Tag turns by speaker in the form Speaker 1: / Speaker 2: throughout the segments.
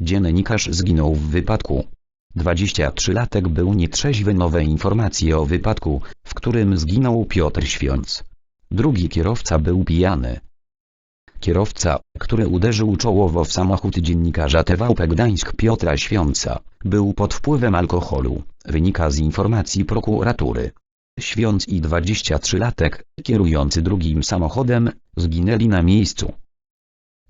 Speaker 1: Dziennikarz zginął w wypadku. 23-latek był nietrzeźwy. Nowe informacje o wypadku, w którym zginął Piotr Świąc. Drugi kierowca był pijany. Kierowca, który uderzył czołowo w samochód dziennikarza TVP Gdańsk Piotra Świąca, był pod wpływem alkoholu, wynika z informacji prokuratury. Świąc i 23-latek, kierujący drugim samochodem, zginęli na miejscu.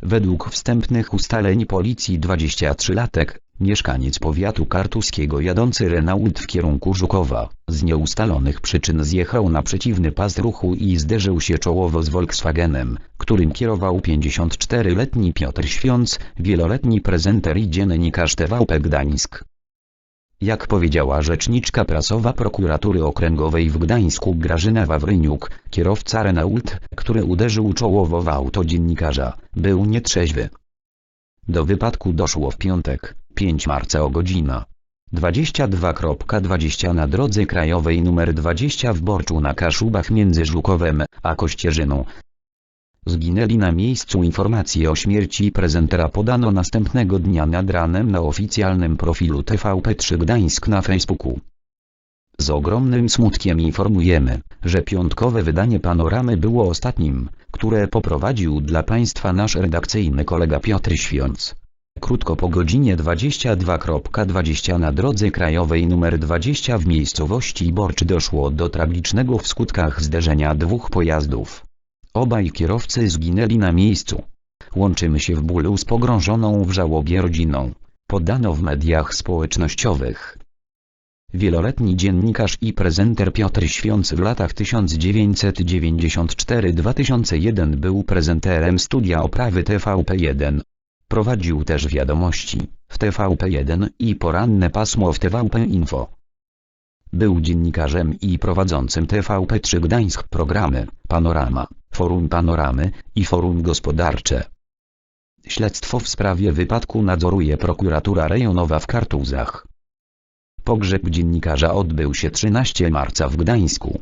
Speaker 1: Według wstępnych ustaleń policji 23-latek, mieszkaniec powiatu kartuskiego jadący Renault w kierunku Żukowa, z nieustalonych przyczyn zjechał na przeciwny pas ruchu i zderzył się czołowo z Volkswagenem, którym kierował 54-letni Piotr Świąc, wieloletni prezenter i dziennikarz TVP Gdańsk. Jak powiedziała rzeczniczka prasowa prokuratury okręgowej w Gdańsku Grażyna Wawryniuk, kierowca Renault, który uderzył czołowo w auto dziennikarza, był nietrzeźwy. Do wypadku doszło w piątek, 5 marca o godzina 22.20 na drodze krajowej nr 20 w Borczu na Kaszubach między Żukowem a Kościerzyną. Zginęli na miejscu informacje o śmierci prezentera podano następnego dnia nad ranem na oficjalnym profilu TVP3 Gdańsk na Facebooku. Z ogromnym smutkiem informujemy, że piątkowe wydanie Panoramy było ostatnim, które poprowadził dla Państwa nasz redakcyjny kolega Piotr Świąc. Krótko po godzinie 22.20 na drodze krajowej nr 20 w miejscowości Borcz doszło do tragicznego w skutkach zderzenia dwóch pojazdów. Obaj kierowcy zginęli na miejscu. Łączymy się w bólu z pogrążoną w żałobie rodziną, podano w mediach społecznościowych. Wieloletni dziennikarz i prezenter Piotr Świąc w latach 1994-2001 był prezenterem studia oprawy TVP1. Prowadził też wiadomości w TVP1 i poranne pasmo w TVP Info. Był dziennikarzem i prowadzącym TVP3 Gdańsk programy Panorama, Forum Panoramy i Forum Gospodarcze. Śledztwo w sprawie wypadku nadzoruje prokuratura rejonowa w Kartuzach. Pogrzeb dziennikarza odbył się 13 marca w Gdańsku.